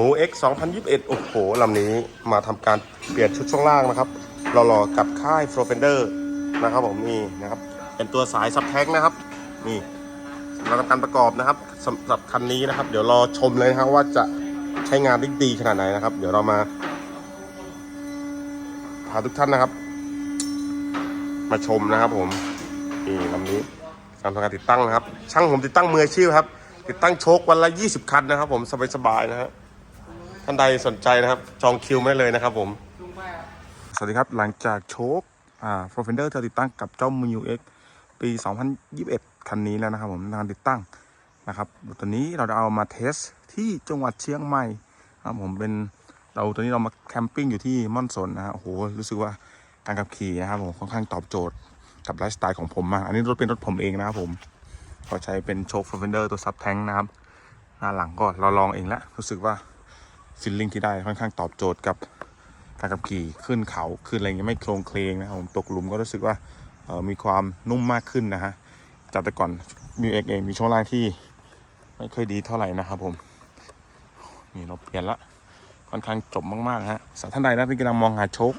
หมู X 2021 โอ้โหลำนี้มาทำการเปลี่ยนชุดช่วงล่างนะครับหล่อๆกับค่าย f r o f e n d e r นะครับผมนี่นะครับ เป็นตัวสายซับแท็กนะครับ นี่เราทำการประกอบนะครับสำหรับคันนี้นะครับ เดี๋ยวรอชมเลยนะครับว่าจะใช้งานได้ดีขนาดไหนนะครับ เดี๋ยวเรามาพาทุกท่านนะครับ มาชมนะครับผมนี่ลำนี้การทำการติดตั้งนะครับ ช่างผมติดตั้งมืออาชีพครับ ติดตั้งโชควันละ 20 คันนะครับ ผมสบายๆนะฮะ ท่านใดสนใจนะครับ จองคิวไม่เลยนะครับผม สวัสดีครับหลังจากโชคอ่า f r o f e n d e r เธอติดตั้งกับเจ้า m u X ปี 2021 คันนี้แล้วนะครับผมงานติดตั้งนะครับตัวนี้เราจะเอามาเทสที่จังหวัดเชียงใหม่นะครับผมเป็นเราตัวนี้เรามาแคมปิ้งอยู่ที่ม่อนสนนะฮะโอ้โหรู้สึกว่าการขับขี่นะครับผมค่อนข้างตอบโจทย์กับไลฟ์สไตล์ของผมมากอันนี้รถเป็นรถผมเองนะครับผมก็ใช้เป็นโชค f r o f e n d e r ตัวซับแทงนะครับหน้าหลังก็เราลองเองแล้วรู้สึกว่า ฟิลลิ่งที่ได้ค่อนข้างตอบโจทย์กับการขับขี่ขึ้นเขาขึ้นอะไรเงี้ยไม่โครงเคลงนะครับผมตกหลุมก็รู้สึกว่ามีความนุ่มมากขึ้นนะฮะจากแต่ก่อนมิวเอ็กเองมีช่วงล่างที่ไม่ค่อยดีเท่าไหร่นะครับผมนี่เราเปลี่ยนละค่อนข้างจบมากๆฮะสำหรับท่านใดนะที่กำลังมองหาโชค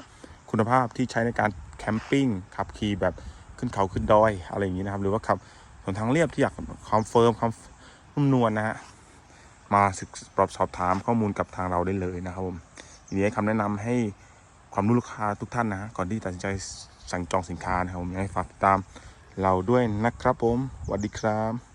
คุณภาพที่ใช้ในการแคมปิ้งขับขี่แบบขึ้นเขาขึ้นดอยอะไรอย่างนี้นะครับ หรือว่าขับถนนทางเรียบที่อยากความเฟิร์มความนุ่มนวลนะฮะ มาศึกษาสอบถามข้อมูลกับทางเราได้เลยนะครับผมทีนี้ให้คำแนะนำให้ความรู้ลูกค้าทุกท่านนะฮะก่อนที่ตัดสินใจสั่งจองสินค้านะครับผมอยากให้ฝากติดตามเราด้วยนะครับผมสวัสดีครับ